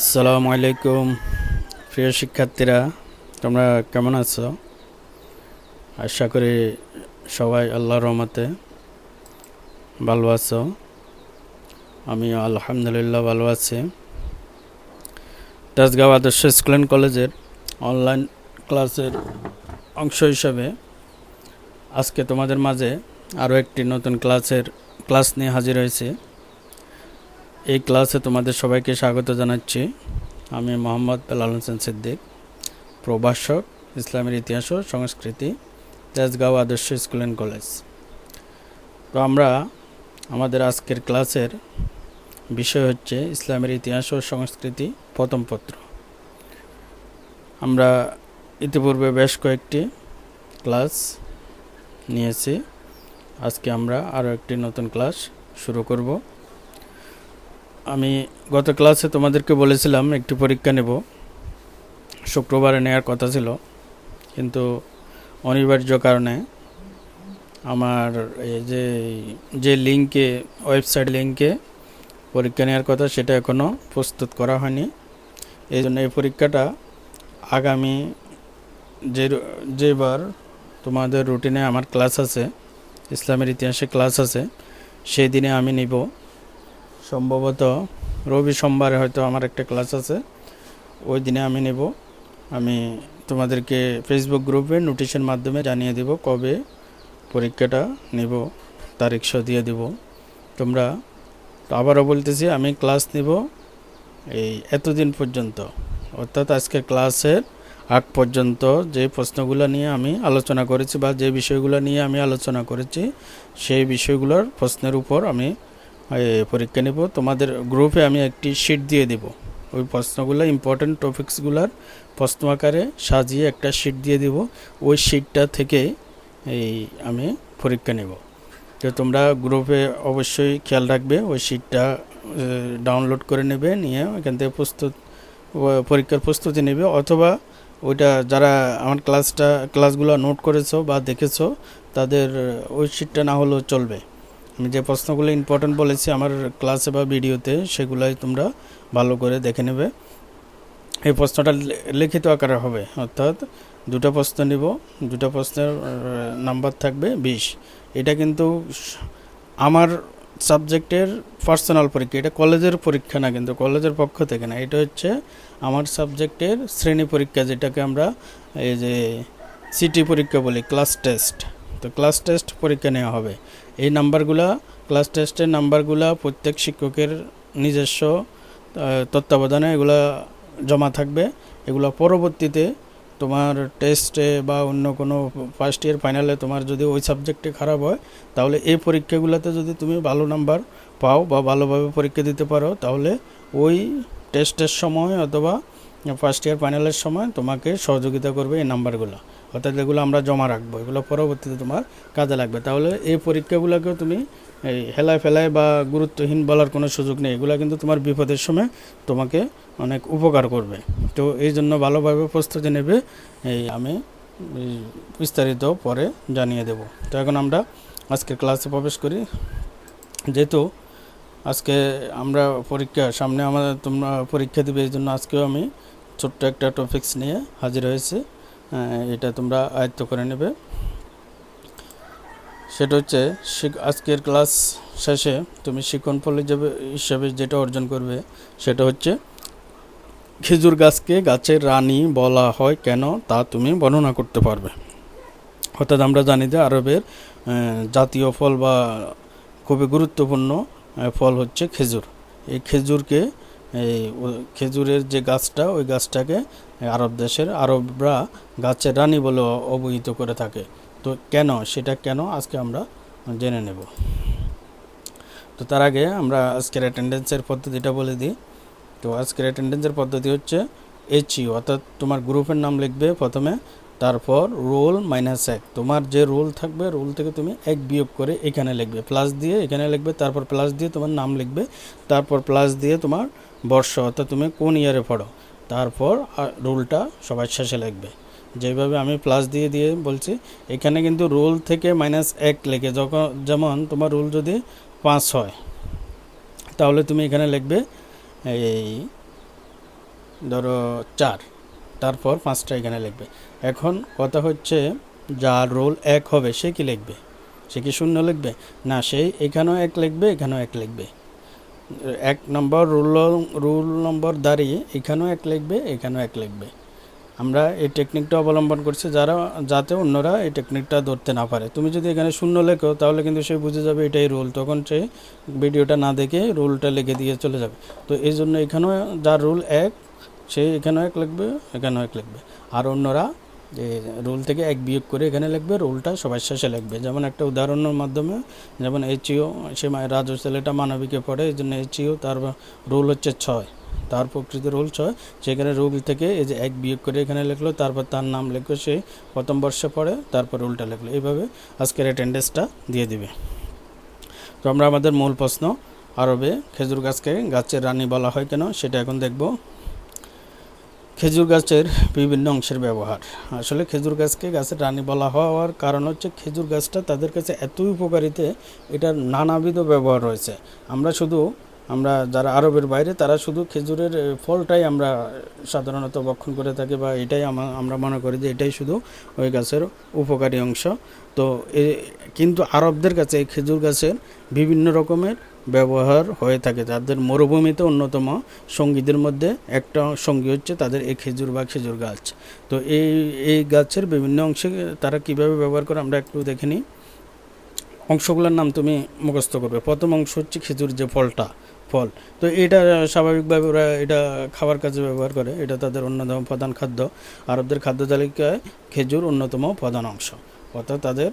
আসসালামু আলাইকুম, প্রিয় শিক্ষার্থীরা, তোমরা কেমন আছো? আশা করি সবাই আল্লাহর রহমতে ভালো আছো। আমি আলহামদুলিল্লাহ ভালো আছি। তেজগাঁও আদর্শ স্কুল অ্যান্ড কলেজের অনলাইন ক্লাসের অংশ হিসাবে আজকে তোমাদের মাঝে আরও একটি নতুন ক্লাসের ক্লাস নিয়ে হাজির হয়েছে। এই ক্লাসে তোমাদের সবাইকে স্বাগত জানাচ্ছি। আমি মোহাম্মদ বেলাল হোসেন সিদ্দিক, প্রভাষক, ইসলামের ইতিহাস ও সংস্কৃতি, তেজগাঁও আদর্শ স্কুল অ্যান্ড কলেজ। তো আমরা আমাদের আজকের ক্লাসের বিষয় হচ্ছে ইসলামের ইতিহাস ও সংস্কৃতি প্রথম পত্র। আমরা ইতিপূর্বে বেশ কয়েকটি ক্লাস নিয়েছি। আজকে আমরা আরও একটি নতুন ক্লাস শুরু করব। আমি গত ক্লাসে তোমাদেরকে বলেছিলাম, একটি পরীক্ষা নেব। শুক্রবারে নেওয়ার কথা ছিল, কিন্তু অনিবার্য কারণে আমার এই যে যে লিঙ্কে, ওয়েবসাইট লিঙ্কে পরীক্ষা নেওয়ার কথা সেটা এখনও প্রস্তুত করা হয়নি। এই জন্য এই পরীক্ষাটা আগামী যে, যেবার তোমাদের রুটিনে আমার ক্লাস আছে, ইসলামের ইতিহাসে ক্লাস আছে, সেই দিনে আমি নিব। সম্ভবত রবি সোমবারে হয়তো আমার একটা ক্লাস আছে। ওই দিনে আমি নেব। আমি তোমাদেরকে ফেসবুক গ্রুপে নোটিশের মাধ্যমে জানিয়ে দেব কবে পরীক্ষাটা নেব, তারিখ সহ দিয়ে দেব। তোমরা আবারও বলতেছি, আমি ক্লাস নেব এই এতদিন পর্যন্ত। অর্থাৎ আজকের ক্লাসের আগ পর্যন্ত যে প্রশ্নগুলো নিয়ে আমি আলোচনা করেছি বা যে বিষয়গুলো নিয়ে আমি আলোচনা করেছি, সেই বিষয়গুলোর প্রশ্নের উপর আমি পরীক্ষা নেব। তোমাদের গ্রুপে আমি একটি শিট দিয়ে দেব। ওই প্রশ্নগুলো ইম্পর্টেন্ট টপিকসগুলোর প্রশ্ন আকারে সাজিয়ে একটা শিট দিয়ে দেব। ওই শিটটা থেকে এই আমি পরীক্ষা নেব। তো তোমরা গ্রুপে অবশ্যই খেয়াল রাখবে, ওই শিটটা ডাউনলোড করে নেবে, নিয়ে ওইখান থেকে প্রস্তুত পরীক্ষার প্রস্তুতি নেবে। অথবা ওইটা যারা আমার ক্লাসটা ক্লাসগুলো নোট করেছ বা দেখেছ, তাদের, ওই শিটটা না হলেও চলবে। আমি যে প্রশ্নগুলো ইম্পর্টেন্ট বলেছি আমার ক্লাসে বা ভিডিওতে সেগুলাই তোমরা ভালো করে দেখে নেবে। এই প্রশ্নটা লিখিত আকারে হবে, অর্থাৎ দুটো প্রশ্ন নিব, দুটো প্রশ্নের নাম্বার থাকবে বিশ। এটা কিন্তু আমার সাবজেক্টের পার্সোনাল পরীক্ষা, এটা কলেজের পরীক্ষা না কিন্তু কলেজের পক্ষ থেকে না, এটা হচ্ছে আমার সাবজেক্টের শ্রেণি পরীক্ষা, যেটাকে আমরা এই যে সিটি পরীক্ষা বলি ক্লাস টেস্ট তো ক্লাস টেস্ট পরীক্ষা নেওয়া হবে। এই নাম্বারগুলা ক্লাস টেস্টের নাম্বারগুলা প্রত্যেক শিক্ষকের নিজস্ব তত্ত্বাবধানে এগুলা জমা থাকবে। এগুলো পরবর্তীতে তোমার টেস্টে বা অন্য কোনো ফার্স্ট ইয়ার ফাইনালে তোমার যদি ওই সাবজেক্টে খারাপ হয়, তাহলে এই পরীক্ষাগুলোতে যদি তুমি ভালো নাম্বার পাও বা ভালোভাবে পরীক্ষা দিতে পারো, তাহলে ওই টেস্টের সময় অথবা ফার্স্ট ইয়ার ফাইনালের সময় তোমাকে সহযোগিতা করবে এই নাম্বারগুলো। অর্থাৎ এগুলো আমরা জমা রাখব, এগুলো পরবর্তীতে তোমার কাজে লাগবে। তাহলে এই পরীক্ষাগুলোকেও তুমি এই হেলায় ফেলায় বা গুরুত্বহীন বলার কোনো সুযোগ নেই। এগুলো কিন্তু তোমার বিপদের সময় তোমাকে অনেক উপকার করবে। তো এই জন্য ভালোভাবে প্রস্তুতি নেবে, এই আমি বিস্তারিত পরে জানিয়ে দেব। তো এখন আমরা আজকে ক্লাসে প্রবেশ করি। যেহেতু আজকে আমরা পরীক্ষা, সামনে আমাদের তোমরা পরীক্ষা দেবে, এই জন্য আজকেও আমি ছোট্ট একটা টপিক্স নিয়ে হাজির হয়েছি। এটা তোমরা আয়ত্ত করে নেবে। সেটা হচ্ছে আজকের ক্লাস শেষে তুমি শিক্ষণ ফল হিসেবে হিসেবে যেটা অর্জন করবে, সেটা হচ্ছে, খেজুর গাছকে গাছের রানী বলা হয় কেন তা তুমি বর্ণনা করতে পারবে। অর্থাৎ আমরা জানি যে আরবের জাতীয় ফল বা খুবই গুরুত্বপূর্ণ ফল হচ্ছে খেজুর। এই খেজুরকে, এই খেজুরের যে গাছটা, ওই গাছটাকে আরব দেশের আরবরা গাছের রানী বলে অবহিত করে থাকে। তো কেন? সেটা কেন? আজকে আমরা জেনে নেব। তো তার আগে আমরা আজকের অ্যাটেন্ডেন্সের পদ্ধতিটা বলে দিই। তো আজকের অ্যাটেন্ডেন্সের পদ্ধতি হচ্ছে এইচইউ অর্থাৎ তোমার গ্রুপের নাম লিখবে প্রথমে, তারপর রোল মাইনাস এক। তোমার যে রোল থাকবে রোল থেকে তুমি এক বিয়োগ করে এখানে লিখবে। প্লাস দিয়ে এখানে লিখবে, তারপর প্লাস দিয়ে তোমার নাম লিখবে, তারপর প্লাস দিয়ে তোমার বর্ষ, অর্থাৎ তুমি কোন ইয়ারে পড়ো। তারপর রোলটা সবার শেষে লিখবে। যেভাবে আমি প্লাস দিয়ে দিয়ে বলছি, এখানে কিন্তু রোল থেকে মাইনাস এক লেখে। যখন, যেমন তোমার রোল যদি পাঁচ হয়, তাহলে তুমি এখানে লিখবে এই ধরো চার, তারপর পাঁচটা এখানে লিখবে। এখন কথা হচ্ছে, যার রোল এক হবে, সে কি লিখবে? সে কি শূন্য লিখবে? না, সে এখানেও এক লিখবে, এখানেও এক লিখবে। এক নম্বর রুল রুল নম্বর দাঁড়িয়ে এখানেও এক লিখবে, এখানেও এক লিখবে। আমরা এই টেকনিকটা অবলম্বন করছি যারা, যাতে অন্যরা এই টেকনিকটা ধরতে না পারে। তুমি যদি এখানে শূন্য লেখো, তাহলে কিন্তু সে বুঝে যাবে এটাই রুল। তখন সে ভিডিওটা না দেখে রুলটা লিখে দিয়ে চলে যাবে। তো এই জন্য এখানেও যার রুল এক, সে এখানেও এক লিখবে, এখানেও এক লিখবে। আর অন্যরা যে রুল থেকে এক বিয়োগ করে এখানে লিখবে, রুলটা সবার শেষে লিখবে। যেমন একটা উদাহরণের মাধ্যমে, যেমন এইচিও সে রাজু ছেলেটা মানবিকে পড়ে, এই জন্য এইচিও তার রুল হচ্ছে ছয়, তার প্রকৃত রুল ছয়। সেখানে রুল থেকে এই যে এক বিয়োগ করে এখানে লিখলো, তারপর তার নাম লিখলো সে প্রথম বর্ষে পড়ে, তারপর রুলটা লিখলো। এইভাবে আজকের অ্যাটেন্ডেন্সটা দিয়ে দিবে। তো আমরা আমাদের মূল প্রশ্ন, আরবে খেজুর গাছকে গাছের রানী বলা হয় কেন? সেটা এখন দেখব। খেজুর গাছের বিভিন্ন অংশের ব্যবহার। আসলে খেজুর গাছকে গাছের রানী বলা হওয়ার কারণ হচ্ছে খেজুর গাছটা তাদের কাছে এতই উপকারিতে এটার নানাবিধ ব্যবহার রয়েছে। আমরা শুধু, আমরা যারা আরবের বাইরে, তারা শুধু খেজুরের ফলটাই আমরা সাধারণত ভক্ষণ করে থাকি বা এটাই আমরা মনে করি যে এটাই শুধু ওই গাছের উপকারী অংশ। তো এ, কিন্তু আরবদের কাছে এই খেজুর গাছের বিভিন্ন রকমের ব্যবহার হয়ে থাকে। তাদের মরুভূমিতে অন্যতম সঙ্গীদের মধ্যে একটা সঙ্গী হচ্ছে তাদের এই খেজুর বা খেজুর গাছ। তো এই এই গাছের বিভিন্ন অংশে তারা কীভাবে ব্যবহার করে আমরা একটু দেখে নিই। অংশগুলোর নাম তুমি মুখস্থ করবে। প্রথম অংশ হচ্ছে খেজুর যে ফলটা, ফল। তো এটা স্বাভাবিকভাবে ওরা এটা খাবার কাজে ব্যবহার করে। এটা তাদের অন্যতম প্রধান খাদ্য। আরবদের খাদ্য তালিকায় খেজুর অন্যতম প্রধান অংশ। অর্থাৎ তাদের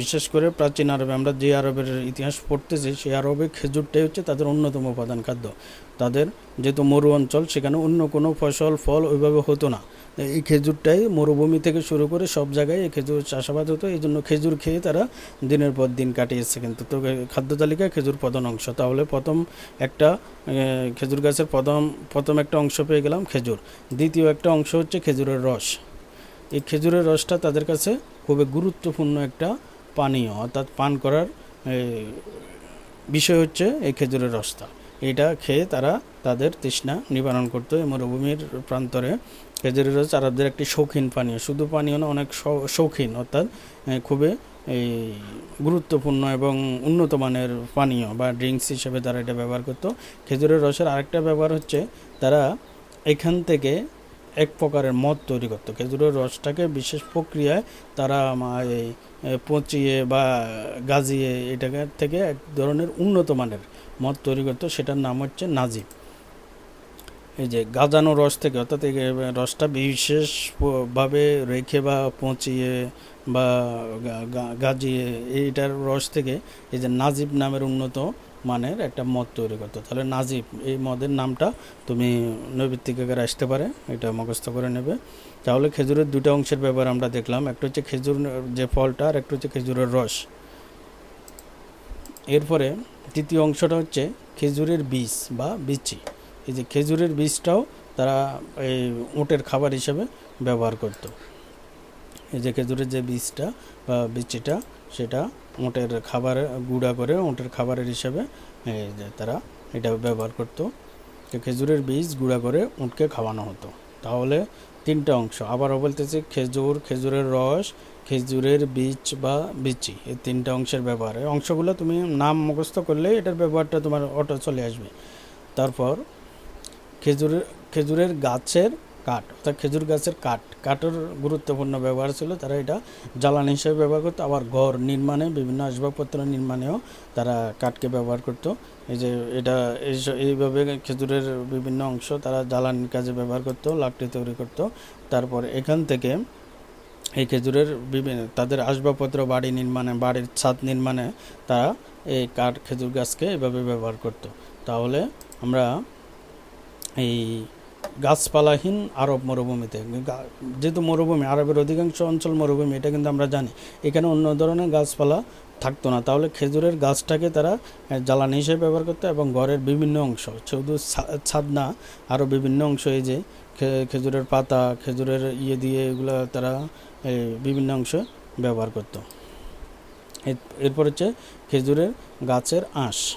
বিশেষ করে প্রাচীন আরবে, আমরা যে আরবের ইতিহাস পড়তেছি, সেই আরবে খেজুরটাই হচ্ছে তাদের অন্যতম প্রধান খাদ্য। তাদের যেহেতু মরু অঞ্চল, সেখানে অন্য কোনো ফসল, ফল ওইভাবে হতো না। এই খেজুরটাই মরুভূমি থেকে শুরু করে সব জায়গায় এই খেজুর চাষাবাদ হতো, এই জন্য খেজুর খেয়ে তারা দিনের পর দিন কাটিয়েছে কিন্তু। তো খাদ্য তালিকায় খেজুর প্রধান অংশ। তাহলে প্রথম একটা খেজুর গাছের প্রথম প্রথম একটা অংশ পেয়ে গেলাম খেজুর। দ্বিতীয় একটা অংশ হচ্ছে খেজুরের রস। এই খেজুরের রসটা তাদের কাছে খুবই গুরুত্বপূর্ণ একটা পানীয়, অর্থাৎ পান করার বিষয় হচ্ছে এই খেজুরের রসটা। এটা খেয়ে তারা তাদের তৃষ্ণা নিবারণ করতো এই মরুভূমির প্রান্তরে। খেজুরের রস আরবদের একটি শৌখিন পানীয়। শুধু পানীয় না, অনেক শৌখিন, অর্থাৎ খুবই এই গুরুত্বপূর্ণ এবং উন্নত মানের পানীয় বা ড্রিঙ্কস হিসেবে তারা এটা ব্যবহার করতো। খেজুরের রসের আরেকটা ব্যবহার হচ্ছে তারা এখান থেকে এক প্রকারের মদ তৈরি করতো। খেজুরের রসটাকে বিশেষ প্রক্রিয়ায় তারা এই পচিয়ে বা গাজিয়ে এটাকে থেকে এক ধরনের উন্নত মানের মদ তৈরি করতো, সেটার নাম হচ্ছে নাজিব। এই যে গাজানো রস থেকে, অর্থাৎ এই রসটা বিশেষভাবে রেখে বা পচিয়ে বা গাজিয়ে এইটার রস থেকে এই যে নাজিব নামের উন্নত মানের একটা মদ তৈরি করতো। তাহলে নাজিব, এই মদের নামটা তুমি নৈবিত্তিক আকারে আসতে পারে, এটা মুখস্থ করে নেবে। তাহলে খেজুরের দুটো অংশের ব্যাপার আমরা দেখলাম, একটা হচ্ছে খেজুর যে ফলটা আর একটা হচ্ছে খেজুরের রস। এরপরে তৃতীয় অংশটা হচ্ছে খেজুরের বীজ বা বিচি। এই যে খেজুরের বীজটাও তারা এই উটের খাবার হিসেবে ব্যবহার করত। এই যে খেজুরের যে বীজটা বা বিচিটা, সেটা উটের খাবার, গুঁড়া করে উটের খাবারের হিসাবে তারা এটা ব্যবহার করত। তো খেজুরের বীজ গুঁড়া করে উটকে খাওয়ানো হতো। তাহলে তিনটা অংশ, আবারও বলতেছি, খেজুর, খেজুরের রস, খেজুরের বীজ বা বিচি, এই তিনটা অংশের ব্যবহার। এই অংশগুলো তুমি নাম মুখস্থ করলে এটার ব্যবহারটা তোমার অটো চলে আসবে। তারপর খেজুরের খেজুরের গাছের কাঠ, অর্থাৎ খেজুর গাছের কাঠ। কাঠের গুরুত্বপূর্ণ ব্যবহার ছিল, তারা এটা জ্বালানি হিসেবে ব্যবহার করতো। আবার ঘর নির্মাণে, বিভিন্ন আসবাবপত্র নির্মাণেও তারা কাঠকে ব্যবহার করতো। এই যে এটা, এই- এইভাবে খেজুরের বিভিন্ন অংশ তারা জ্বালানির কাজে ব্যবহার করতো, লাকড়ি তৈরি করতো। তারপর এখান থেকে এই খেজুরের বিভিন্ন তাদের আসবাবপত্র বাড়ি নির্মাণে, বাড়ির ছাদ নির্মাণে তারা এই কাঠ, খেজুর গাছকে এভাবে ব্যবহার করত। তাহলে আমরা এই গাছপালাহীন আরব মরুভূমিতে। যেহেতু মরুভূমি, আরবের অধিকাংশ অঞ্চল মরুভূমি, এটা কিন্তু আমরা জানি। এখানে অন্য ধরনের গাছপালা থাকতো না। তাহলে খেজুরের গাছটাকে তারা জ্বালানি হিসেবে ব্যবহার করতো এবং ঘরের বিভিন্ন অংশ, শুধু ছাদ না, আরও বিভিন্ন অংশ, এই যে খেজুরের পাতা, খেজুরের ইয়ে দিয়ে এগুলো তারা বিভিন্ন অংশ ব্যবহার করত। এর- এরপর হচ্ছে খেজুরের গাছের আঁশ।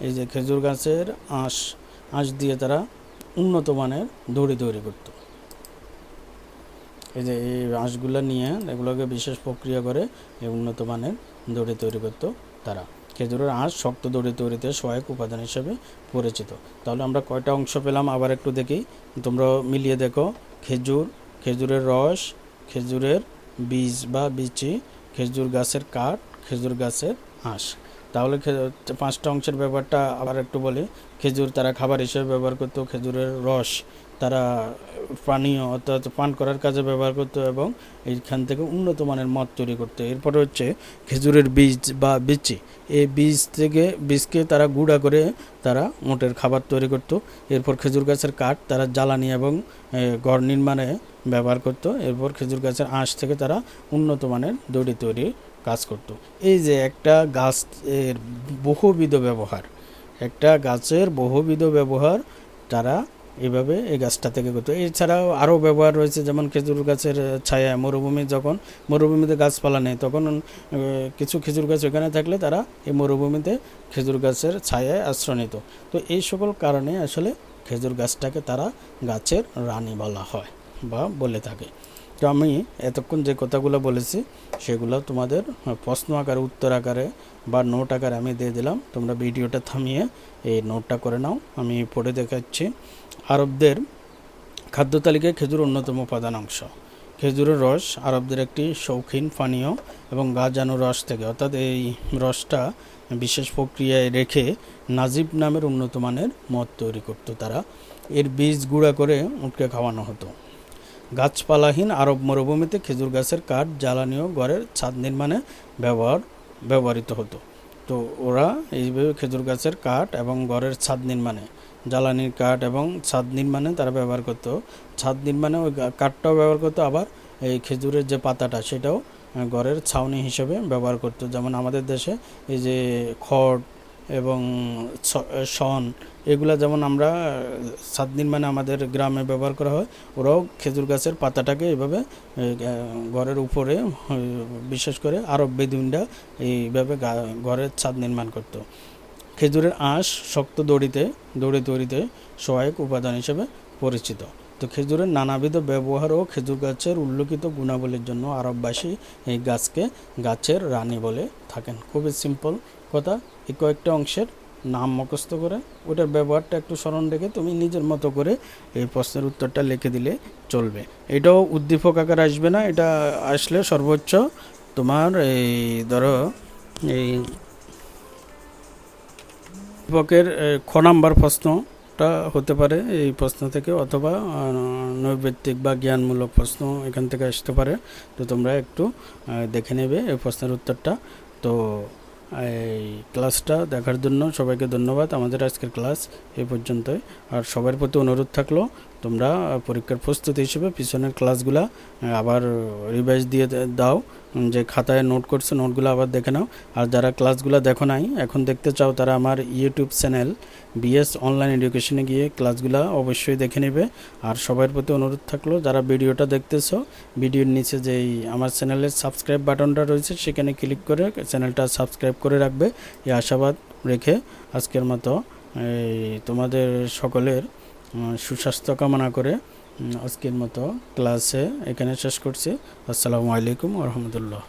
এই যে খেজুর গাছের আঁশ আঁশ দিয়ে তারা উন্নত মানের দড়ি তৈরি করত। এই যে এই আঁশগুলো নিয়ে এগুলোকে বিশেষ প্রক্রিয়া করে এই উন্নত মানের দড়ি তৈরি করত তারা। খেজুরের আঁশ শক্ত দড়ি তৈরিতে সহায়ক উপাদান হিসেবে পরিচিত। তাহলে আমরা কয়টা অংশ পেলাম? আবার একটু দেখি। তোমরা মিলিয়ে দেখো। খেজুর, খেজুরের রস, খেজুরের বীজ বা বিচি, খেজুর গাছের কাঠ, খেজুর গাছের আঁশ। তাহলে পাঁচটা অংশের ব্যাপারটা আবার একটু বলি। খেজুর তারা খাবার হিসেবে ব্যবহার করত, খেজুরের রস তারা পানীয় অর্থাৎ পান করার কাজে ব্যবহার করতো এবং এইখান থেকে উন্নত মানের মদ তৈরি করতো। এরপরে হচ্ছে খেজুরের বীজ বা বিচি। এই বীজ থেকে বীজকে তারা গুঁড়া করে তারা মোটের খাবার তৈরি করতো। এরপর খেজুর গাছের কাঠ তারা জ্বালানি এবং ঘর নির্মাণে ব্যবহার করতো। এরপর খেজুর গাছের আঁশ থেকে তারা উন্নত মানের দড়ি তৈরি কাজ করত। এই যে একটা গাছের বহুবিধ ব্যবহার, একটা গাছের বহুবিধ ব্যবহার তারা এভাবে এই গাছটা থেকে করতো। এছাড়াও আরও ব্যবহার রয়েছে, যেমন খেজুর গাছের ছায়া, মরুভূমি যখন মরুভূমিতে গাছপালা নেই, তখন কিছু খেজুর গাছ ওখানে থাকলে তারা এই মরুভূমিতে খেজুর গাছের ছায়ায় আশ্রয় নিত। তো এই সকল কারণে আসলে খেজুর গাছটাকে তারা গাছের রানী বলা হয় বা বলে থাকে। তো আমি এতক্ষণ যে কথাগুলো বলেছি, সেগুলো তোমাদের প্রশ্ন আকারে, উত্তর আকারে বা নোট আকারে আমি দিয়ে দিলাম। তোমরা ভিডিওটা থামিয়ে এই নোটটা করে নাও। আমি পড়ে দেখাচ্ছি। আরবদের খাদ্য তালিকায় খেজুর অন্যতম উপাদান অংশ। খেজুরের রস আরবদের একটি শৌখিন, পানীয় এবং গাজানো রস থেকে। অর্থাৎ এই রসটা বিশেষ প্রক্রিয়ায় রেখে নাজিব নামের উন্নত মানের মদ তৈরি করত তারা। এর বীজ গুঁড়া করে উটকে খাওয়ানো হতো। গাছপালাহীন আরব মরুভূমিতে খেজুর গাছের কাঠ জ্বালানি ও ঘরের ছাদ নির্মাণে ব্যবহার, ব্যবহৃত হতো। তো ওরা এইভাবে খেজুর গাছের কাঠ এবং ঘরের ছাদ নির্মাণে, জ্বালানির কাঠ এবং ছাদ নির্মাণে তারা ব্যবহার করতো। ছাদ নির্মাণে ওই কাঠটাও ব্যবহার করতো, আবার এই খেজুরের যে পাতাটা সেটাও ঘরের ছাউনি হিসেবে ব্যবহার করতো। যেমন আমাদের দেশে এই যে খড় এবং শন, এগুলা যেমন আমরা ছাদ নির্মাণে আমাদের গ্রামে ব্যবহার করা হয়, ওরাও খেজুর গাছের পাতাটাকে এভাবে ঘরের উপরে বিশেষ করে আরব বেদুইনরা এইভাবে ঘরের ছাদ নির্মাণ করত। খেজুরের আঁশ শক্ত দড়িতে, দড়ি তৈরিতে সহায়ক উপাদান হিসেবে পরিচিত। তো খেজুরের নানাবিধ ব্যবহার ও খেজুর গাছের উল্লেখিত গুণাবলীর জন্য আরববাসী এই গাছকে গাছের রানী বলে থাকেন। খুবই সিম্পল কথা এই কয়েকটা অংশের নাম মুখস্থ করে, ওটার ব্যবহারটা একটু স্মরণ রেখে তুমি নিজের মতো করে এই প্রশ্নের উত্তরটা লিখে দিলে চলবে। এটাও উদ্দীপক আকার আসবে না, এটা আসলে সর্বোচ্চ তোমার এই ধরো, এই উদ্দীপকের খ নাম্বার প্রশ্নটা হতে পারে, এই প্রশ্ন থেকে, অথবা নৈবেত্তিক বা জ্ঞানমূলক প্রশ্ন এখান থেকে আসতে পারে। তো তোমরা একটু দেখে নেবে এই প্রশ্নের উত্তরটা। তো এই ক্লাসটা দেখার জন্য সবাইকে ধন্যবাদ। আমাদের আজকের ক্লাস এই পর্যন্তই। আর সবার প্রতি অনুরোধ থাকল তোমরা পরীক্ষার প্রস্তুতি হিসেবে পিছনের ক্লাসগুলা আবার রিভাইজ দিয়ে দাও। যে খাতায় নোট করছ নোটগুলো আবার দেখে নাও। আর যারা ক্লাসগুলো দেখো নাই, এখন দেখতে চাও তারা আমার ইউটিউব চ্যানেল বিএস অনলাইন এডুকেশনে গিয়ে ক্লাসগুলো অবশ্যই দেখে নেবে। আর সবার প্রতি অনুরোধ থাকল, যারা ভিডিওটা দেখতেছো, ভিডিওর নিচে যেই আমার চ্যানেলের সাবস্ক্রাইব বাটনটা রয়েছে, সেখানে ক্লিক করে চ্যানেলটা সাবস্ক্রাইব করে রাখবে। এই আশাবাদ রেখে আজকের মতো তোমাদের সকলের সুস্বাস্থ্য কামনা করে আজকের মতো ক্লাসে এখানে শেষ করছি। আসসালামু আলাইকুম রহমতুল্লাহ।